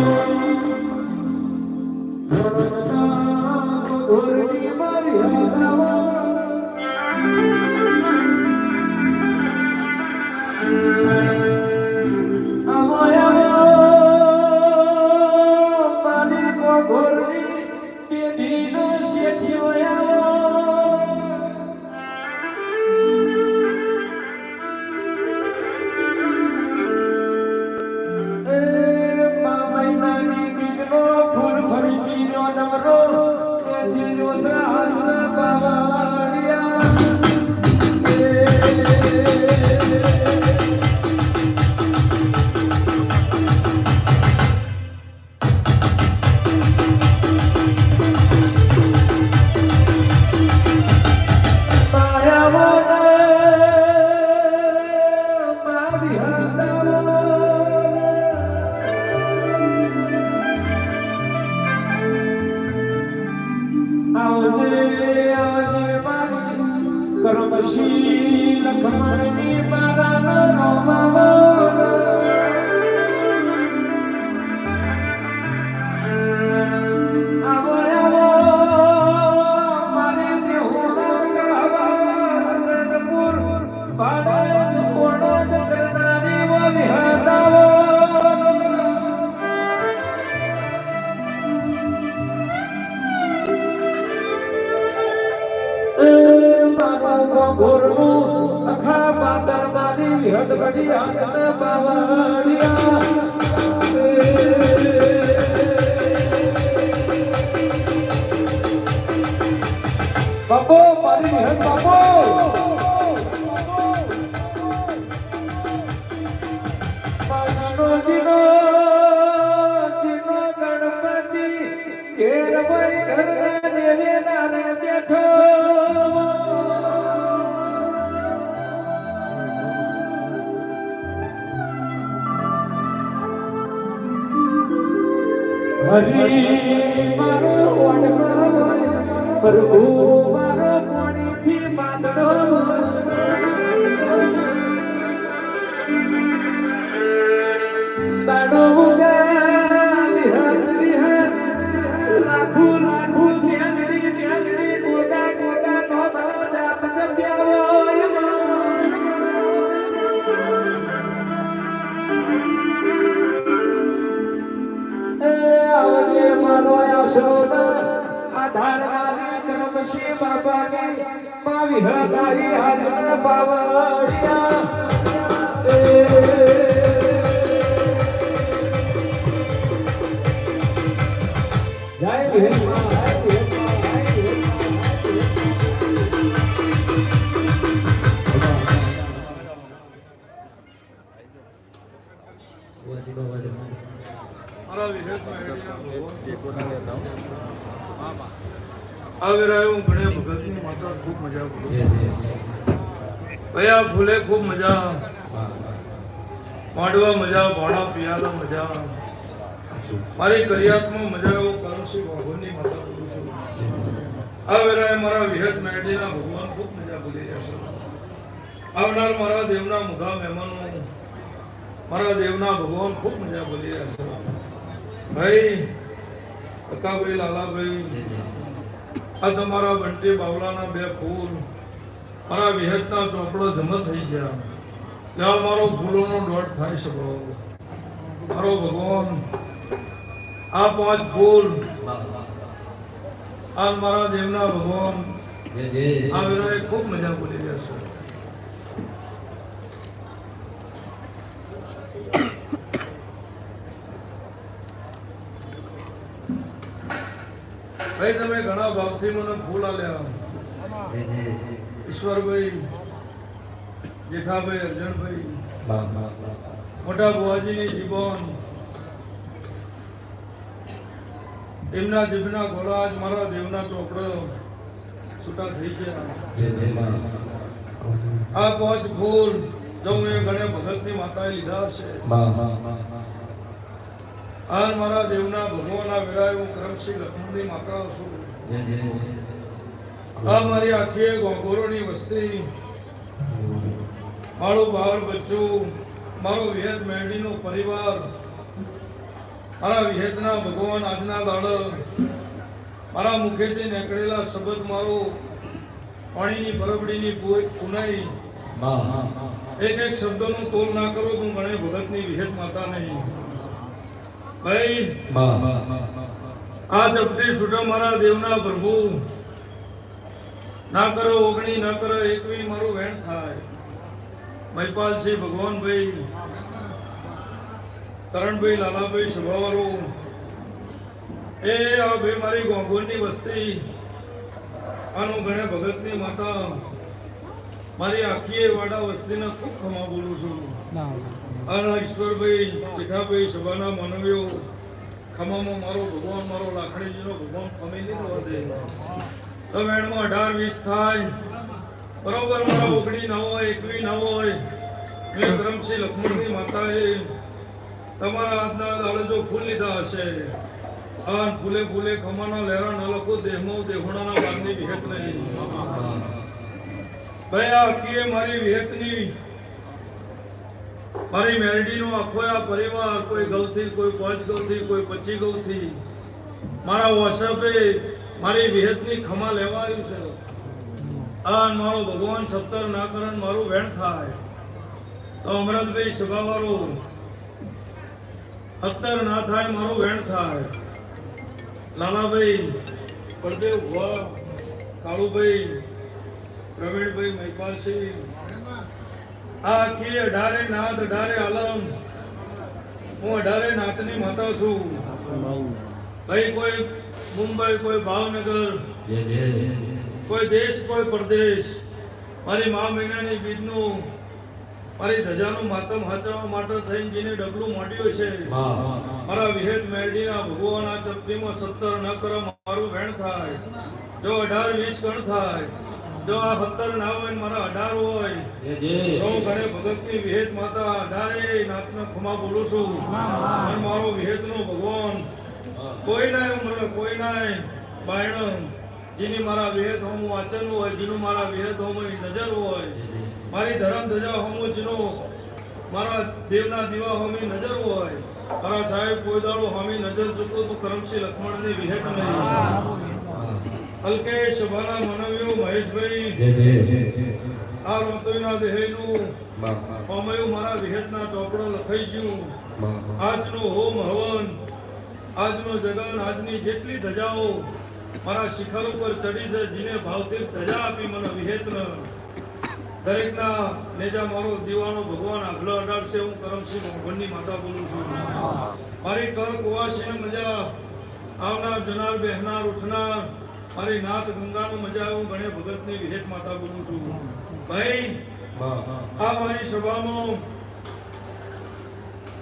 Thank you. ડમરો કેસી જોસા હાથના પાવડિયા કરમશી લખમણની મારાનો મારો ગોરવું અખા પાદર મારી વિહત બડી હાથને પાવડિયા બાપો, મારી વિહત બાપો. ગણપતિ, ઘેર ભાઈ ઘરના નારાયણ બેઠો. હરી મારો વડલો પ્રભુ મારો કોણીથી માતડો તાડો ઉગા લાખો લાખો આધાર વાલી કરમશી બાપાની પાવી હતારી હાજર પાવડિયા આવ્યો મને ભગતની માતા ખૂબ મજા કયા ફૂલે ખૂબ મજા. માંડવા મજા ભાણા પિયાલા મજા. મારી કરિયાતમાં મજા એવો કરમસિંહ બાબુની માતા કરું છું. આ વેરાએ મારા વિહત મેરડીના ભગવાન ખૂબ મજા રહ્યા છે. આવનાર મારા દેવના મુધા મહેમાનો. મારા દેવના ભગવાન ખૂબ મજા બોલી રહ્યા છે. ભાઈ અકાભાઈ લાલાભાઈ. આ તમારા બંટી બાવલાના બે ફૂલ. મારા વિહતના ચોપડો જમા થઈ ગયા. ત્યાં મારો ફૂલોનો દોઢ થાય શકો મારો ભગવાન આ પાંચ ફૂલ. આ મારા દેવના ભગવાન. આ વેળાએ ખૂબ મજા બોલી રહ્યા છે. ભાઈ તમે ઘણા ભાવથી મને ફૂલ આલ્યા. ઈશ્વરભાઈ, જેઠાભાઈ, અર્જણભાઈ, મોટા બુવાજીની જીવન એમના જીભના ઘોડા આજ મારા દેવના ચોપડો છૂટા થઈ ગયા. આ પાંચ ફૂલ જો મેં ઘણે ભગતની માતાએ લીધા છે આ મારા દેવના ભગવાનના વેળાએ હું કરમસિંહ લક્ષ્મણની માતા છું. આ મારી આખી ગોગોરોની વસ્તી. મારું બાળ બચ્ચું, મારો વિહેદ મેરડીનો પરિવાર. મારા વિહેદના ભગવાન આજના દાડ. મારા મુખેથી નીકળેલા શબ્દ મારો પાણીની બરબડીની પુનાઈ એક એક શબ્દનો તોલ ના કરો તો મને ભગતની વિહેદ માતા નહીં. ભાઈ આ ચપટી છૂટો મારા દેવના પ્રભુ. ના કરો ઓગણી ના કરો એકવી મારું વેણ થાય. મહિપાલસિંહ ભગવાનભાઈ કરણભાઈ લાલાભાઈ સભાવાળો. એ આ બે મારી ગોંગોની વસ્તી આનું ગણે ભગતની માતા. મારી આખી વાડા વસ્તીને ખૂબ ખમા બોલું છું. આના ઈશ્વરભાઈ પીઠાભાઈ સભાના માનવીઓ ખમામાં મારો, ભગવાન મારો, લાખણીજીનો ભગવાન ખમી લીધો દે તો વેણમાં અઢાર વીસ થાય. બરોબર, મારા ઓગણી ના હોય, એકવી ના હોય. મેં ધરમસિંહ લક્ષ્મણની માતાએ તમારા હાથના દાડે જો ફૂલ લીધા હશે. આ ફૂલે ફૂલે ખમાના લહેરા ન લખો દેહમો દેહોણાના વારની વિહેત નહીં. ભાઈ આ કીએ મારી વિહેતની મારી મેરડીનો આખો આ પરિવાર, કોઈ ગૌથી, કોઈ પાંચ ગૌથી, કોઈ પચી ગૌથી, મારા વોટ્સઅપે મારી વિહતની ખમા લેવા આવ્યું છે. આ મારો ભગવાન સત્તર નાકરણ મારું વેણ થાય. તો અમરતભાઈ સભાવાળો, સત્તર ના થાય મારું વેણ થાય. લાલાભાઈ બળદેવ કાળુભાઈ, પ્રવીણભાઈ મહિપાલસિંહ આ આખી અઢારે નાથ અઢારે આલમ. હું અઢારે નાથની માતા છું. ભાઈ કોઈ મુંબઈ કોઈ ભાવનગર કોઈ દેશ કોઈ પ્રદેશ મારી મા મહિનાની બીજનું મારી ધજાનું માતમ હાચવા માટે થઈને જેને ડગલું માંડ્યું છે મારા વિહેદ મેરડીના ભગવાનના ચપટીમાં સત્તર ન કરો મારું વેણ થાય. જો અઢાર વીસ ગણ થાય જો આ સત્તર ના હોય મારા અઢાર હોય. તો હું ઘરે ભગતની વિહેત માતા અઢારે નાથના ખુમા બોલું છું. અને મારો વિહેદનો ભગવાન. કોઈ ના ઉમર કોઈ ના બાયણ જેની મારા વિહેત હોમ વાંચન હોય જેનું મારા વિહેત હોમ નજર હોય. મારી ધરમ ધજા હોમ જેનો મારા દેવના દીવા હોમી નજર હોય. મારા સાહેબ કોઈ દાડો હોમી નજર ચૂકો તો કરમશી લક્ષ્મણની વિહેત નહીં. અલ્કેશ સભાના માનવીઓ મહેશભાઈ. આ રોતોઈના દેહનું પામયું મારા વિહેતના ચોપડો લખાઈ ગયું. આજનો હોમ હવન આજનો જગન આજની જેટલી ધજાઓ મારા શિખર ઉપર ચડી છે જીને ભાવથી ધજા આપી મને વિહેતન. દરેકના નેજા મારો દીવાનો ભગવાન આગલો અડાડશે હું કરમસિંહ ભગવાનની માતા બોલું છું. મારી કર કુવાસીને મજા આવનાર જનાર બેહનાર ઉઠનાર મારી નાથ ગંગાનું મજા હું ગણે ભગતની વિહેત માતા બોલું છું. ભાઈ આ મારી સભામાં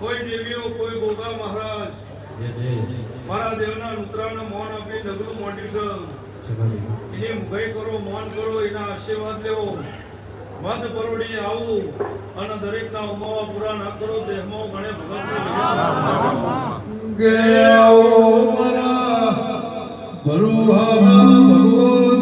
કોઈ દેવીઓ કોઈ ગોગા મહારાજ મારા દેવના રુદ્રાને મોન આપી ડગલું મોટી એની મુભાઈ કરો મોન કરો એના આશીર્વાદ લેવો. મધ પરોડી આવું અને દરેકના ઉમાવા પૂરા ના કરો દેહમાં ગણે ભગવાન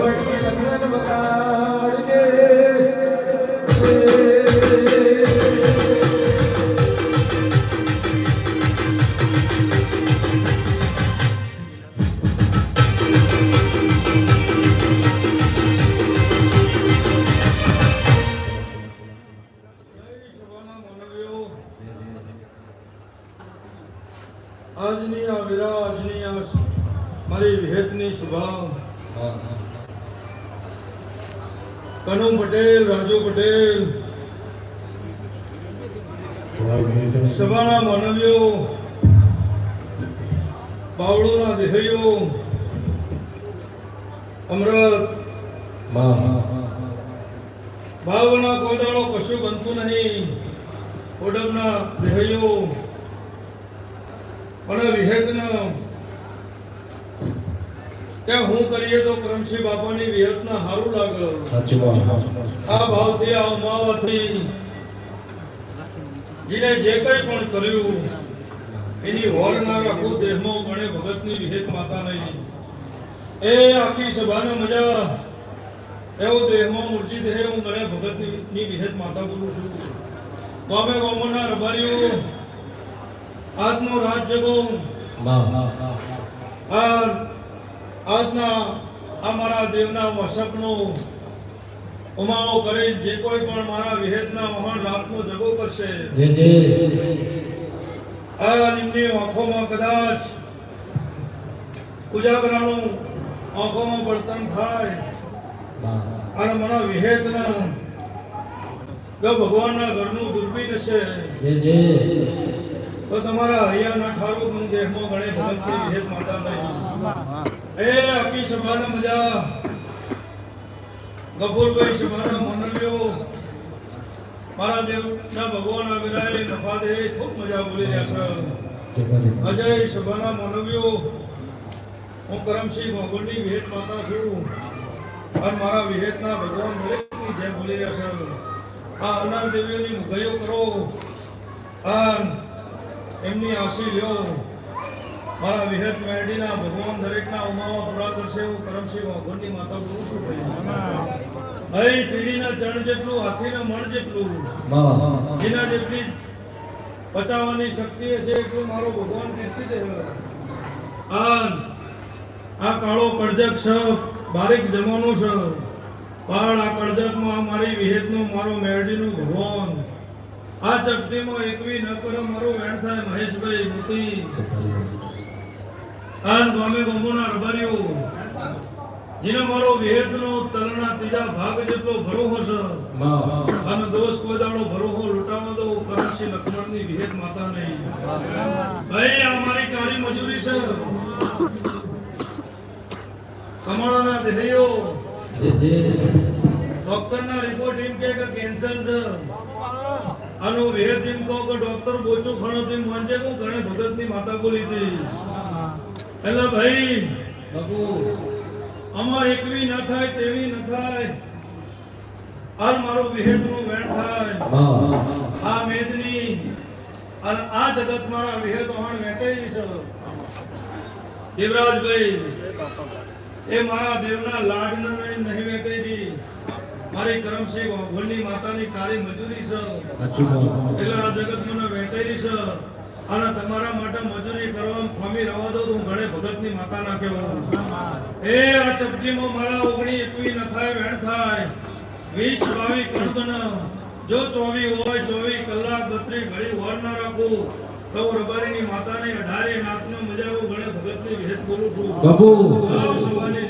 ಬಡ್ಡಿ ಬಂದ કનુ પટેલ, રાજુ પટેલ. સભાના માનવીઓ પાવડોના દેહયો અમરત ભાવના કોદાળો કશું બનતું નહીં. ઓડમના દેહૈયો અને વિહેતના કે હું કરીએ તો કરમસિંહ બાપાની વિહતના હારું લાગે. આ ભાવથી આ ઉમાવાથી જેને જે કંઈ પણ કર્યું એની હોર ના રાખો દેહમાં ગણે ભગતની વિહેત માતા નહીં એ આખી સભાને મજા એવો દેહમાં મૂર્છિત હે હું ગણે ભગતની વિહેત માતા બોલું છું. ગામે ગામોના રબારીઓ આજનો રાત જગો. આ આજના અમારા દેવના વસપનો ઉમાઓ કરી જે કોઈ પણ મારા વિહેતના મહાન રાતનો જગો કરશે. આ નિમની આંખોમાં કદાચ ઉજાગરાનું આંખોમાં બળતણ થાય અને મારા વિહેતના જો ભગવાનના ઘરનું દુર્બીન હશે તો તમારા હૈયાના ઠારું પણ દેહમાં ગણે ભગતની વિહેત માતા નહીં. હું કરમસિંહ ભગવાનની વિહેત માતા છું. અને મારા વિહેતના ભગવાન દરેકની બોલી રહ્યા છે. આ અનાર દેવીઓની મુગયો કરો. આ એમની આશી લ્યો મારા વિહત મેરડીના ભગવાન દરેકના ઉમાવા પૂરા કરશે હું કરમશી ભગવાનની માતા બોલું છું ભાઈ. ચીડીના ચણ જેટલું, હાથીના મણ જેટલું, એના જેટલી પચાવવાની શક્તિ છે એટલું મારો ભગવાન કીર્તિ દે આ આ કાળો કળજક છે, બારીક જમાનો છે. પણ આ કળજકમાં મારી વિહેતનો મારો મેરડીનો ભગવાન. આ ચપટીમાં એકવી ન કરો, મારો વેણ થાય મહેશભાઈ મોતી. આન સ્વામી ગામોના રબારીઓ જેને મારો વેદનો તલના ત્રીજા ભાગ જેટલો ભરો હશે અને દોષ કોઈ દાડો ભરોહો લૂંટાવો તો કરણસિંહ લક્ષ્મણની વિહેત માતા નહીં. ભાઈ આ મારી મજૂરી છે. કમળના દેહયો ડોક્ટરના રિપોર્ટ એમ કે કેન્સર છે. આનું વેદ એમ કહો કે ડોક્ટર બોચું ખણો તેમ વાંચે હું ઘણે ભગતની માતા બોલી હતી. એટલે ભાઈ આમાં એકવી ન થાય તેવી ન થાય. હાલ મારું વિહેતનું વેણ થાય. આ મેદની અને આ જગત મારા વિહેતો હણ વેટેલી છે. દેવરાજભાઈ એ મારા દેવના લાડને નહીં વેટેલી. મારી કરમસિંહ વાઘોલની માતાની કાળી મજૂરી છે. એટલે આ જગત મને વેટેલી છે. અને તમારા માટે મજૂરી કરવા ખમી રવા દો હું ઘણે ભગતની માતા ના કહેવાનું એ આ ચપટીમાં મારા ઓગણી એકવી ન થાય વેણ થાય. વીસ બાવી કણબન જો ચોવી હોય ચોવી કલાક બત્રી ઘડી વાર ના રાખું તો હું રબારીની માતાની અઢારે નાથનો મજા આવું ઘણે ભગતની ભેદ બોલું છું. બાપુ. સવારે સભાની